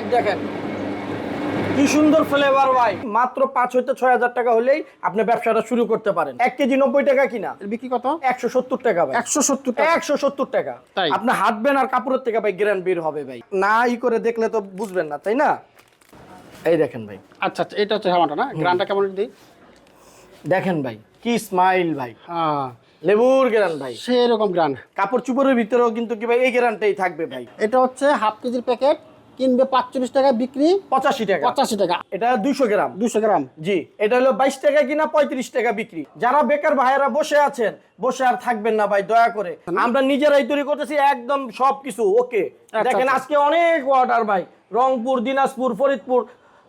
এক দেখেন। কি সুন্দর ফ্লেভার ভাই। মাত্র পাঁচ হইতে ছয় হাজার টাকা হলেই আপনি ব্যবসাটা শুরু করতে পারেন। এক কেজি নব্বই টাকা কিনা? বিক্রি কত? একশো সত্তর টাকা ভাই। একশো সত্তর একশো সত্তর টাকা? আপনি হাঁটবেন আর কাপড়ের থেকে ভাই গ্রান বের হবে ভাই। না ই করে দেখলে তো বুঝবেন না তাই না? এই দেখেন ভাই। আচ্ছা আচ্ছা এটা হচ্ছে হামাটা না? গ্রানটা কেমন দিই? দেখেন ভাই কি স্মাইল ভাই। হ্যাঁ। লেবুর গ্রান ভাই। সেরকম গ্রান। কাপড় চুপড়ের ভিতরেও কিন্তু কি ভাই এই গ্রানটাই থাকবে ভাই। এটা হচ্ছে হাফ কেজির প্যাকেট কিনবে পাঁচচল্লিশ টাকা বিক্রি পঁচাশি টাকা। পঁচাশি টাকা। এটা দুইশো গ্রাম। দুইশো গ্রাম। জি এটা হলো বাইশ টাকা কিনা পঁয়ত্রিশ টাকা বিক্রি। যারা বেকার ভাইয়েরা বসে আছেন বসে আর থাকবেন না ভাই দয়া করে। আমরা নিজেরাই তৈরি করতেছি একদম সবকিছু ওকে। আচ্ছা, দেখেন আচ্ছা। আজকে অনেক অর্ডার ভাই। রংপুর দিনাজপুর ফরিদপুর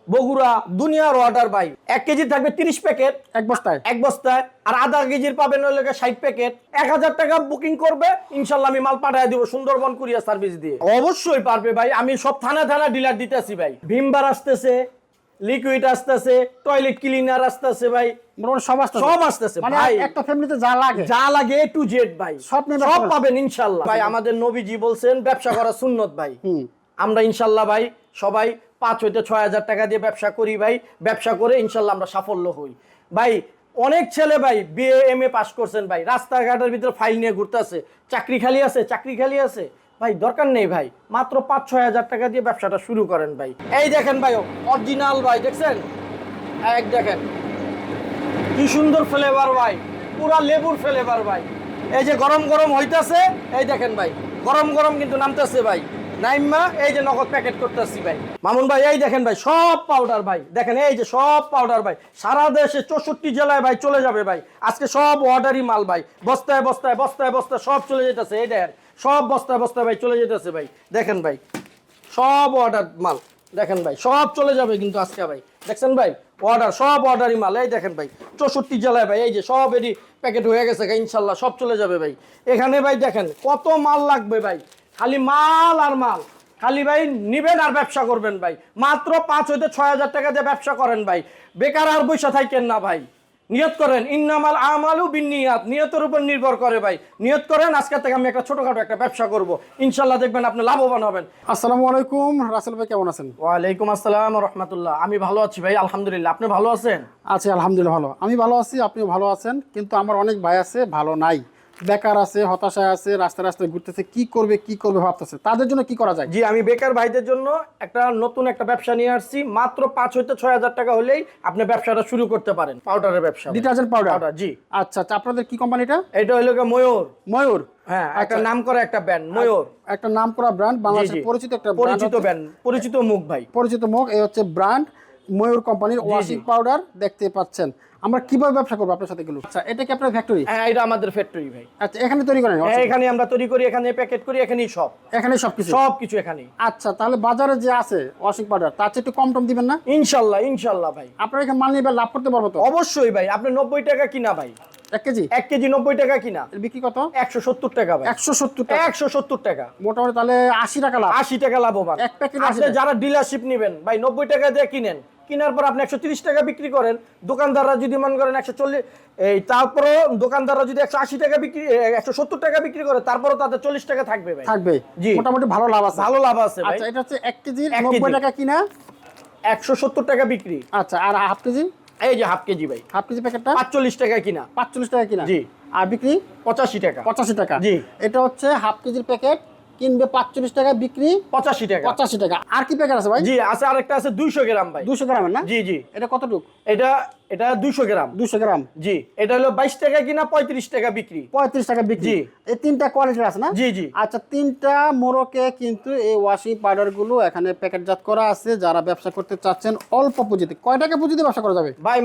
বগুড়া দুনিয়ার অর্ডার ভাই। এক কেজি থাকবে তিরিশ প্যাকেট এক বস্তায়? এক বস্তায়। আর আধা কেজির পাবেন ওই ষাট প্যাকেট এক হাজার টাকা বুকিং করবে। ইনশাল্লাহ আমি মাল পাঠিয়ে দিব সুন্দরবন কুরিয়ার সার্ভিস দিয়ে। অবশ্যই পারবে ভাই। আমি সব থানা থানা ডিলার দিতেছি ভাই। ভিমবার আসতেছে লিকুইড আসতেছে টয়লেট ক্লিনার আসতেছে ভাই। সব আসতে সব আসতেছে মানে ভাই। একটা ফ্যামিলিতে যা লাগে। যা লাগে টু জেড ভাই। সব সব পাবেন ইনশাল্লাহ। ভাই আমাদের নবীজি বলছেন ব্যবসা করা সুন্নত ভাই। আমরা ইনশাল্লাহ ভাই সবাই পাঁচ হইতে ছয় হাজার টাকা দিয়ে ব্যবসা করি ভাই। ব্যবসা করে ইনশাল্লাহ আমরা সাফল্য হই। ভাই, অনেক ছেলে ভাই বিএ এম এ পাস করছেন ভাই। রাস্তাঘাটের ভিতরে ফাইল নিয়ে ঘুরতেছে। চাকরি খালি আছে, চাকরি খালি আছে। ভাই, দরকার নেই ভাই। মাত্র পাঁচ, ছয় হাজার টাকা দিয়ে ব্যবসাটা শুরু করেন ভাই। এই দেখেন ভাই অরিজিনাল ভাই, দেখছেন? এক দেখেন। কি সুন্দর ফ্লেভার ভাই। পুরা লেবুর ফ্লেভার ভাই। এই যে গরম গরম হইতাছে, এই দেখেন ভাই। গরম গরম কিন্তু নামতেছে ভাই। নাইমা, এই যে নগদ প্যাকেট করতেছি ভাই। মামুন ভাই, এই দেখেন ভাই, সব পাউডার ভাই। দেখেন, এই যে সব পাউডার ভাই। সারা দেশে চৌষট্টি জেলায় ভাই চলে যাবে ভাই। আজকে সব অর্ডারই মাল ভাই। বস্তায় বস্তায় বস্তায় বস্তায় সব চলে যেতেছে, এই দেখেন। সব বস্তায় বস্তায় ভাই চলে যেতেছে ভাই। দেখেন ভাই, সব অর্ডার মাল। দেখেন ভাই, সব চলে যাবে কিন্তু আজকে ভাই। দেখছেন ভাই অর্ডার সব অর্ডারই মাল। এই দেখেন ভাই, চৌষট্টি জেলায় ভাই, এই যে সব এটি প্যাকেট হয়ে গেছে ইনশাল্লাহ সব চলে যাবে ভাই। এখানে ভাই দেখেন, কত মাল লাগবে ভাই। খালি মাল আর মাল। খালি ভাই নিবেন আর ব্যবসা করবেন ভাই। মাত্র পাঁচ হইতে ছয় হাজার টাকা দিয়ে ব্যবসা করেন ভাই। বেকার আর বৈশা থাকেন না ভাই। নিয়ত করেন ইন্নামাল আমালু বিনিয়াত। নিয়তের উপর নির্ভর করে ভাই। নিয়ত করেন আজকে থেকে আমি একটা ছোটখাটো একটা ব্যবসা করব। ইনশাল্লাহ দেখবেন আপনি লাভবান হবেন। আসসালামু আলাইকুম। রাসেল ভাই কেমন আছেন? ওয়ালাইকুম আসসালাম রহমতুল্লাহ আমি ভালো আছি ভাই আলহামদুলিল্লাহ। আপনি ভালো আছেন? আছি আলহামদুলিল্লাহ ভালো। আমি ভালো আছি আপনিও ভালো আছেন। কিন্তু আমার অনেক ভাই আছে ভালো নাই। বেকার আছে হতাশায় আছে রাস্তায় রাস্তায় ঘুরতেছে কি করবে কি করবে ভাবতেছে? তাদের জন্য কি করা যায়? জি আমি বেকার ভাইদের জন্য একটা নতুন একটা ব্যবসা নিয়ে আসছি। মাত্র পাঁচ হইতে ছয় হাজার টাকা হলেই আপনি ব্যবসাটা শুরু করতে পারেন পাউডারের ব্যবসা। Detergent powder? জি। আচ্ছা আচ্ছা আপনাদের কি কোম্পানিটা এটা হলো গিয়ে ময়ূর। ময়ূর? হ্যাঁ একটা আচ্ছা। নাম করা একটা ময়ূর। একটা নাম করা ব্র্যান্ড বাংলাদেশের পরিচিত একটা পরিচিত পরিচিত মুখ ভাই। পরিচিত মুখ এই হচ্ছে ব্র্যান্ড ময়ূর কোম্পানির ওয়াশিং পাউডার দেখতে পাচ্ছেন। আমরা কীভাবে ব্যবসা করব আপনার সাথে গেল আচ্ছা এটা কি আপনার ফ্যাক্টরি হ্যাঁ এটা আমাদের ফ্যাক্টরি ভাই। আচ্ছা এখানে তৈরি করেন হ্যাঁ, এখানে আমরা তৈরি করি এখানে প্যাকেট করি এখানেই সব। এখানে সব কিছু? সব কিছু এখানেই। আচ্ছা তাহলে বাজারে যে আছে ওয়াশিং পাউডার তার চেয়ে একটু কম টম দিবেন না? ইনশাল্লাহ ইনশাল্লাহ ভাই। আপনার এখানে মাল নিয়ে লাভ করতে পারব তো? অবশ্যই ভাই আপনি নব্বই টাকা কিনা ভাই। এক কেজি? এক কেজি নব্বই টাকা কিনা। বিক্রি কত? একশো সত্তর টাকা একশো সত্তর টাকা। একশো সত্তর টাকা। মোটামুটি তাহলে আশি টাকা লাভ। আশি টাকা লাভবান। এক প্যাকেট টাকা। যারা ডিলারশিপ নেবেন ভাই নব্বই টাকা দিয়ে কিনেন। কেনার পর আপনি একশো তিরিশ টাকা বিক্রি করেন। দোকানদাররা যদি মনে করেন একশো চল্লিশ এই তারপরে দোকানদাররা যদি একশো আশি টাকা বিক্রি একশো সত্তর টাকা বিক্রি করে তারপরে তাদের চল্লিশ টাকা থাকবে ভাই। থাকবে। জি। মোটামুটি ভালো লাভ আছে। ভালো লাভ আছে আচ্ছা এটা হচ্ছে এক কেজি এক নব্বই। টাকা কিনা? একশো সত্তর টাকা বিক্রি। আচ্ছা আর হাফ কেজি? এই যে হাফ কেজি ভাই। হাফ কেজি প্যাকেটটা? পাঁচচল্লিশ টাকা কিনা। পাঁচচল্লিশ টাকা কিনা? জি। আর বিক্রি? পঁচাশি টাকা। পঁচাশি টাকা। জি। এটা হচ্ছে হাফ কেজির প্যাকেট কিনবে পাঁচচল্লিশ টাকা বিক্রি পঁচাশি টাকা। পঁচাশি টাকা। আর কি প্যাকেট আছে ভাই? জি আছে আরেকটা আছে দুইশো গ্রাম ভাই। দুশো গ্রামের না? জি জি। এটা কতটুকু? এটা এটা দুইশো গ্রাম। দুশো গ্রাম। জি এটা হলো বাইশ টাকা কিনা পঁয়ত্রিশ টাকা বিক্রি। পঁয়ত্রিশ টাকা বিক্রি। এই তিনটা কোয়ালিটির আছে না? জি জি। আচ্ছা তিনটা মোড়কে কিন্তু এই ওয়াশিং পাউডারগুলো এখানে প্যাকেটজাত করা আছে। যারা ব্যবসা করতে চাচ্ছেন অল্প পুঁজিতে। কয় টাকা পুঁজিতে ব্যবসা করা যাবে? ভাই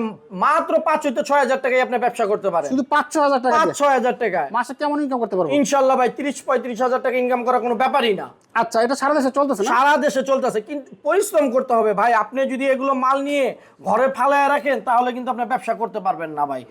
মাত্র পাঁচ হইতে ছয় হাজার টাকায় আপনি ব্যবসা করতে পারেন। শুধু পাঁচ ছ হাজার টাকা পাঁচ ছয় হাজার টাকায়। মাসে কেমন ইনকাম করতে পারব? ইনশাল্লাহ ভাই তিরিশ পঁয়ত্রিশ হাজার টাকা ইনকাম করা কোনো ব্যাপারই না। আচ্ছা এটা সারা দেশে চলতেছে সারা দেশে চলতেছে। কিন্তু পরিশ্রম করতে হবে ভাই। আপনি যদি এগুলো মাল নিয়ে ঘরে ফালায় রাখেন তাহলে কিন্তু আপনার ব্যবসা করতে পারবেন না ভাই।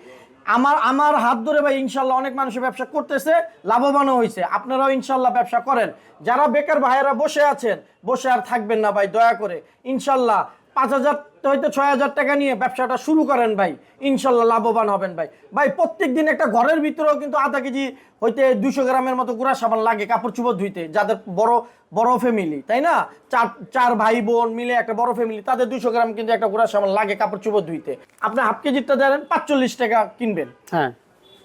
আমার আমার হাত ধরে ভাই ইনশাল্লাহ অনেক মানুষের ব্যবসা করতেছে, লাভবানও হয়েছে আপনারাও ইনশাল্লাহ ব্যবসা করেন। যারা বেকার ভাইয়েরা বসে আছেন, বসে আর থাকবেন না ভাই, দয়া করে। ইনশাল্লাহ পাঁচ হাজার হয়তো ছয় হাজার টাকা নিয়ে ব্যবসাটা শুরু করেন ভাই। ইনশাল্লাহ লাভবান হবেন ভাই। ভাই, প্রত্যেক দিন একটা ঘরের ভিতরেও কিন্তু আধা কেজি হইতে দুশো গ্রামের মতো গুঁড়া সাবান লাগে কাপড় চুপড় ধুইতে, যাদের বড় বড় ফ্যামিলি তাই না? চার চার ভাই বোন মিলে একটা বড় ফ্যামিলি তাদের দুশো গ্রাম কিন্তু একটা গুঁড়া সাবান লাগে কাপড় চুপড় ধুইতে। আপনি হাফ কেজিটা দেন, পাঁচচল্লিশ টাকা কিনবেন। হ্যাঁ।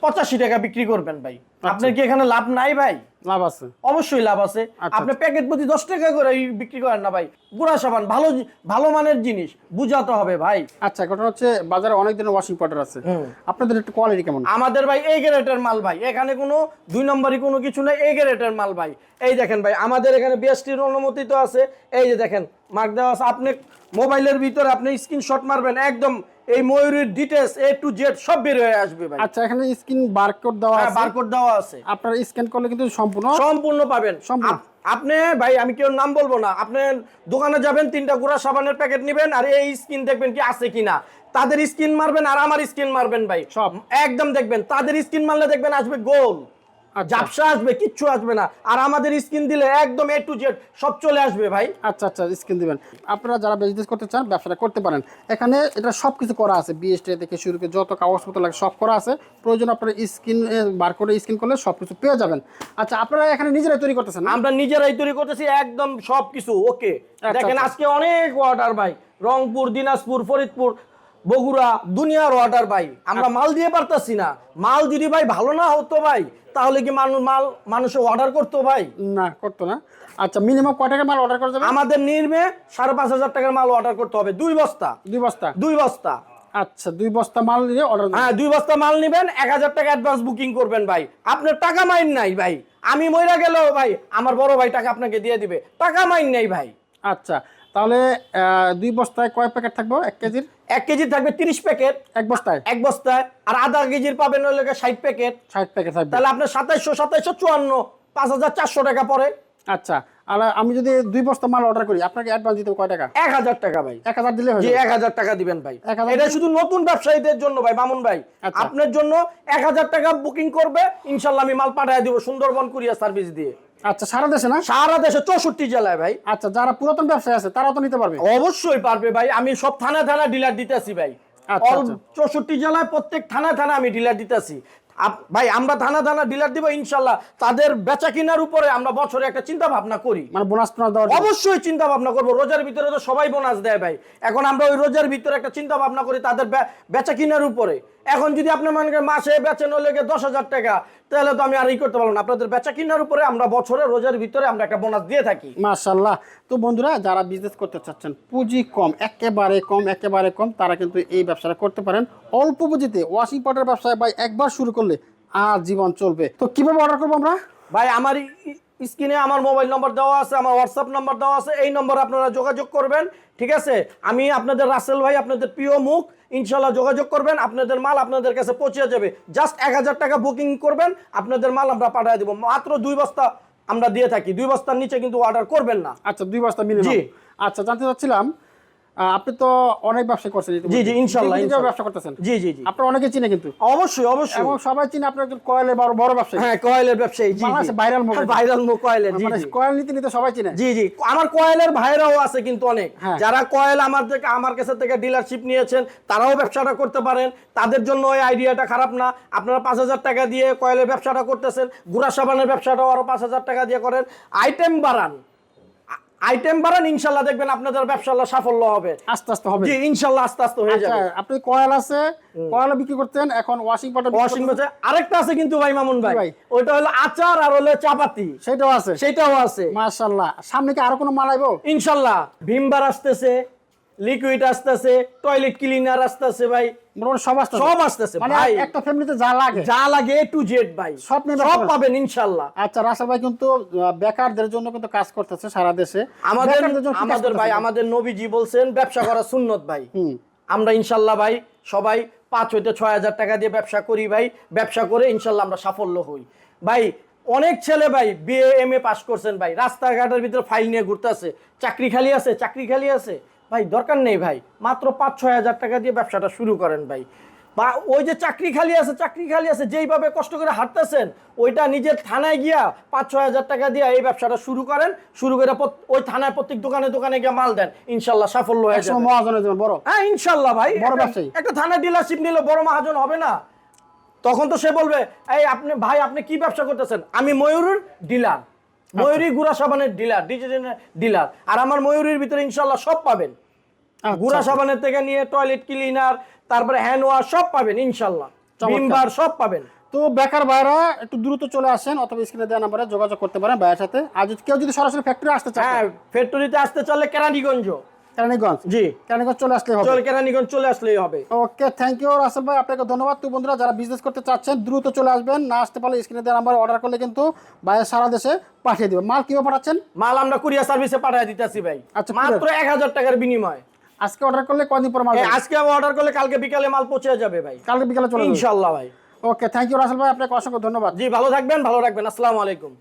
পঁচাশি টাকা বিক্রি করবেন ভাই। আপনার কি এখানে লাভ নাই ভাই? লাভ আছে। অবশ্যই লাভ আছে। আচ্ছা, আপনি প্যাকেট প্রতি দশ টাকা করে বিক্রি করেন না ভাই। গুড়া সাবান ভালো ভালো মানের জিনিস বুঝাতে হবে ভাই। আচ্ছা ঘটনা হচ্ছে বাজারে অনেক দিনের ওয়াশিং পাউডার আছে। আপনাদের একটু কোয়ালিটি কেমন? আমাদের ভাই এই গ্রেটের মাল ভাই। এখানে কোনো দুই নম্বরই কোনো কিছু নেই এই গ্রেটের মাল ভাই। এই দেখেন ভাই আমাদের এখানে বিএসটির অনুমতি তো আছে। এই যে দেখেন মার্ক দেওয়া আছে। আপনি মোবাইলের ভিতরে আপনি স্ক্রিনশট মারবেন একদম এই ময়ূরের ডিটেলস এ টু জেড সব বের হয়ে আসবে ভাই। আচ্ছা এখানে স্ক্রিন বারকোড দেওয়া হ্যাঁ আছে। বারকোড দেওয়া আছে। আপনার স্ক্যান করলে কিন্তু সম্পূর্ণ সম্পূর্ণ পাবেন। সম্পূর্ণ। আপনি ভাই আমি কেউ নাম বলব না। আপনি দোকানে যাবেন তিনটা গুঁড়া সাবানের প্যাকেট নেবেন আর এই স্কিন দেখবেন কি আছে কিনা। তাদের স্কিন মারবেন আর আমার স্কিন মারবেন ভাই। সব। একদম দেখবেন। তাদের স্কিন মারলে দেখবেন আসবে গোল আচ্ছা। ঝাপসা আসবে কিচ্ছু আসবে না। আর আমাদের স্কিন দিলে একদম এ টু জেড সব চলে আসবে ভাই। আচ্ছা আচ্ছা স্ক্রিন দিবেন। আপনারা যারা বিজনেস করতে চান ব্যবসাটা করতে পারেন। এখানে এটা সব কিছু করা আছে বিএসটি থেকে শুরু করে যত কাগজপত্র লাগে সব করা আছে। প্রয়োজন আপনারা স্ক্রিন বারকোডে স্ক্রিন করলে সব কিছু পেয়ে যাবেন। আচ্ছা আপনারা এখানে নিজেরাই তৈরি করতেছেন আমরা নিজেরাই তৈরি করতেছি একদম সবকিছু ওকে আচ্ছা, দেখেন আচ্ছা। আজকে অনেক অর্ডার ভাই। রংপুর দিনাজপুর ফরিদপুর বগুড়া দুনিয়ার অর্ডার ভাই। আমরা আচ্ছা। মাল দিয়ে পারতাছি না। মাল যদি ভাই ভালো না হতো ভাই তাহলে কি মানুষ মাল মানুষে অর্ডার করতো ভাই? না করতো না। আচ্ছা মিনিমাম কয় টাকার মাল অর্ডার করতে হবে আমাদের নির্মে সাড়ে পাঁচ হাজার টাকার মাল অর্ডার করতে হবে। দুই বস্তা। দুই বস্তা? দুই বস্তা। আচ্ছা দুই বস্তা মাল নিয়ে অর্ডার হ্যাঁ দুই বস্তা মাল নেবেন এক হাজার টাকা অ্যাডভান্স বুকিং করবেন ভাই। আপনার টাকা মাইন নাই ভাই। আমি মইরা গেলেও ভাই আমার বড় ভাই টাকা আপনাকে দিয়ে দিবে। টাকা মাইন নাই ভাই। আচ্ছা তাহলে দুই বস্তায় কয় প্যাকেট থাকব? এক কেজির? এক কেজি থাকবে তিরিশ প্যাকেট। এক বস্তায়? এক বস্তায়। আর আধা কেজির পাবেন হলো ষাট প্যাকেট। ষাট প্যাকেট থাকবে। তাহলে আপনার সাতাইশশো সাতাইশশো চুয়ান্ন পাঁচ হাজার চারশো টাকা পরে আচ্ছা আর আমি যদি দুই বস্তা মাল অর্ডার করি আপনাকে অ্যাডভান্স দিতে হবে কয় টাকা? এক হাজার টাকা ভাই। এক হাজার দিলে জি এক হাজার টাকা দিবেন ভাই। 1000 এটা শুধু নতুন ব্যবসায়ীদের জন্য ভাই মামুন ভাই। আচ্ছা। আপনার জন্য এক হাজার টাকা বুকিং করবে। ইনশাল্লাহ আমি মাল পাঠিয়ে দিব সুন্দরবন কুরিয়ার সার্ভিস দিয়ে। আচ্ছা সারা দেশে না? সারা দেশে চৌষট্টি জেলায় ভাই। আচ্ছা যারা পুরাতন ব্যবসায়ী আছে তারাও তো নিতে পারবে? অবশ্যই পারবে ভাই। আমি সব থানা থানা ডিলার দিতেছি ভাই। আচ্ছা, আচ্ছা। চৌষট্টি জেলায় প্রত্যেক থানা থানা আমি ডিলার দিতেছি। ভাই আমরা থানা থানা ডিলার দিব ইনশাল্লাহ। তাদের বেচা কিনার উপরে আমরা বছরে একটা চিন্তা ভাবনা করি। মানে বোনাস। অবশ্যই চিন্তা ভাবনা করব। রোজার ভিতরে তো সবাই বোনাস দেয় ভাই। এখন আমরা ওই রোজার ভিতরে একটা চিন্তা ভাবনা করি তাদের বেচা কিনার উপরে। এখন যদি আপনি মনে করেন মাসে বেচেন হলে গিয়ে দশ হাজার টাকা তাহলে তো আমি আর ই করতে পারব না। আপনাদের বেচা কিনার উপরে আমরা বছরে রোজার ভিতরে আমরা একটা বোনাস দিয়ে থাকি। মাশাল্লাহ তো বন্ধুরা যারা বিজনেস করতে চাচ্ছেন পুঁজি কম একেবারে কম একেবারে কম তারা কিন্তু এই ব্যবসাটা করতে পারেন। অল্প পুঁজিতে ওয়াশিং পাউডার ব্যবসায় ভাই একবার শুরু করলে আর জীবন চলবে। তো কীভাবে অর্ডার করব আমরা? ভাই আমার স্ক্রিনে আমার মোবাইল নম্বর দেওয়া আছে আমার হোয়াটসঅ্যাপ নম্বর দেওয়া আছে এই নম্বরে আপনারা যোগাযোগ করবেন ঠিক আছে? আমি আপনাদের রাসেল ভাই আপনাদের প্রিয় মুখ ইনশাল্লাহ যোগাযোগ করবেন আপনাদের মাল আপনাদের কাছে পৌঁছে যাবে। জাস্ট এক হাজার টাকা বুকিং করবেন আপনাদের মাল আমরা পাঠিয়ে দেবো। মাত্র দুই বস্তা আমরা দিয়ে থাকি দুই বস্তার নিচে কিন্তু অর্ডার করবেন না। আচ্ছা দুই বস্তা মিলে জি। আচ্ছা জানতে চাচ্ছিলাম আপনি তো অনেক ব্যবসা করছেন জি, জি, ব্যবসা করতেছেন? জি জি জি। আপনার অনেকে চিনে কিন্তু। অবশ্যই অবশ্যই। এবং সবাই চিনে আপনি একজন কয়েলের বড় বড় ব্যবসায়ী। হ্যাঁ কয়েলের ব্যবসায়ী জি viral মুখ ভাইরাল মুখ কয়েলের জি জি। কয়েল নিতে নিতে সবাই চিনে। জি জি। আমার কয়েলের ভাইরাও আছে কিন্তু অনেক। হ্যাঁ। যারা কয়েল আমার থেকে আমার কাছে থেকে ডিলারশিপ নিয়েছেন তারাও ব্যবসাটা করতে পারেন। তাদের জন্য ওই আইডিয়াটা খারাপ না। আপনারা পাঁচ হাজার টাকা দিয়ে কয়েলের ব্যবসাটা করতেছেন। গুড়া সাবানের ব্যবসাটাও আরও পাঁচ হাজার টাকা দিয়ে করেন। আইটেম বাড়ান। আইটেম বাড়ান ইনশাল্লাহ দেখবেন আপনাদের ব্যবসা সাফল্য হবে। আস্তে আস্তে হবে। জি ইনশাল্লাহ আস্তে আস্তে হয়ে আচ্ছা যাবে। আপনি কয়েল আছে কয়েল বিক্রি করতেন এখন ওয়াশিং পাউডার ওয়াশিং মেশিন আরেকটা আছে কিন্তু ভাই মামুন ভাই। ভাই? ওইটা হলো আচার আর হলো চাপাতি। সেটাও আছে। সেটাও আছে। মাশাআল্লাহ সামনে কি আরও কোনো মাল আইবো? ইনশাল্লাহ। ভীমবার আসতেছে লিকুইড আসতেছে টয়লেট ক্লিনার আসতেছে ভাই। সব আসতে সব আসতেছে ভাই। একটা ফ্যামিলিতে যা লাগে। যা লাগে টু জেড ভাই। সব সব পাবেন ইনশাল্লাহ। আচ্ছা রাসেল ভাই কিন্তু বেকারদের জন্য কিন্তু কাজ করতেছে সারা দেশে। আমাদের বেকারদের জন্য কি কাজ আমাদের ভাই আমাদের নবীজি বলছেন ব্যবসা করা সুন্নত ভাই। আমরা ইনশাল্লাহ ভাই সবাই পাঁচ হইতে ছয় হাজার টাকা দিয়ে ব্যবসা করি ভাই। ব্যবসা করে ইনশাল্লাহ আমরা সাফল্য হই। ভাই অনেক ছেলে ভাই বিএ এম এ পাস করছেন ভাই। রাস্তাঘাটের ভিতরে ফাইল নিয়ে ঘুরতেছে চাকরি খালি আছে চাকরি খালি আছে। ভাই দরকার নেই ভাই। মাত্র পাঁচ ছয় হাজার টাকা দিয়ে ব্যবসাটা শুরু করেন ভাই। বা ওই যে চাকরি খালি আছে চাকরি খালি আছে যেইভাবে কষ্ট করে হাঁটতেছেন ওইটা নিজের থানায় গিয়া পাঁচ ছয় হাজার টাকা দিয়ে এই ব্যবসাটা শুরু করেন। শুরু করে ওই থানায় প্রত্যেক দোকানে দোকানে গিয়ে মাল দেন। ইনশাল্লাহ সাফল্য হয়ে যাবে। মহাজনের বড়। হ্যাঁ ইনশাল্লাহ ভাই। বড় একটা- ব্যবসায়ী। একটা থানা ডিলারশিপ নিলে বড় মহাজন হবে না। তখন তো সে বলবে এই আপনি ভাই আপনি কি ব্যবসা করতেছেন? আমি ময়ূরের ডিলার ময়ূরী গুড়া সাবানের ডিলার ডিটারজেন্টের ডিলার আর আমার ময়ূরীর ভিতরে ইনশাল্লাহ সব পাবেন। আচ্ছা। গুড়া সাবানের থেকে নিয়ে টয়লেট ক্লিনার তারপরে হ্যান্ড ওয়াশ সব পাবেন ইনশাল্লাহ। ভিমবার সব পাবেন। তো বেকার ভাইরা একটু দ্রুত চলে আসেন অথবা স্ক্রিনে দেওয়া নাম্বারে যোগাযোগ করতে পারেন ভাইয়ের সাথে। আর যদি কেউ যদি সরাসরি ফ্যাক্টরি আসতে চায় হ্যাঁ ফ্যাক্টরিতে আসতে চলে কেরানীগঞ্জ। কেরানীগঞ্জ? জি। কেরানীগঞ্জ চলে আসলে হবে। চলে কেরানীগঞ্জ চলে আসলেই হবে। ওকে থ্যাংক ইউ রাসেল ভাই। আপনাকে ধন্যবাদ। তো বন্ধুরা যারা বিজনেস করতে চাচ্ছেন দ্রুত চলে আসবেন। না আসতে পারলে স্ক্রিনে দেওয়া নাম্বার অর্ডার করলে কিন্তু বাইরে সারা দেশে পাঠিয়ে দিবে মাল কীভাবে পাঠাচ্ছেন? মাল আমরা কুরিয়ার সার্ভিসে পাঠিয়ে দিতেছি ভাই। আচ্ছা, মাত্র এক হাজার টাকার বিনিময়। আজকে অর্ডার করলে কদিন পর মাল আজকে আমি অর্ডার করলে কালকে বিকালে মাল পৌঁছে যাবে ভাই। কালকে বিকালে চলে ইনশাআল্লাহ ইনশাল্লাহ ভাই। ওকে থ্যাংক ইউ রাসেল ভাই আপনাকে অসংখ্য ধন্যবাদ। জি ভালো থাকবেন ভালো রাখবেন আসসালামু আলাইকুম।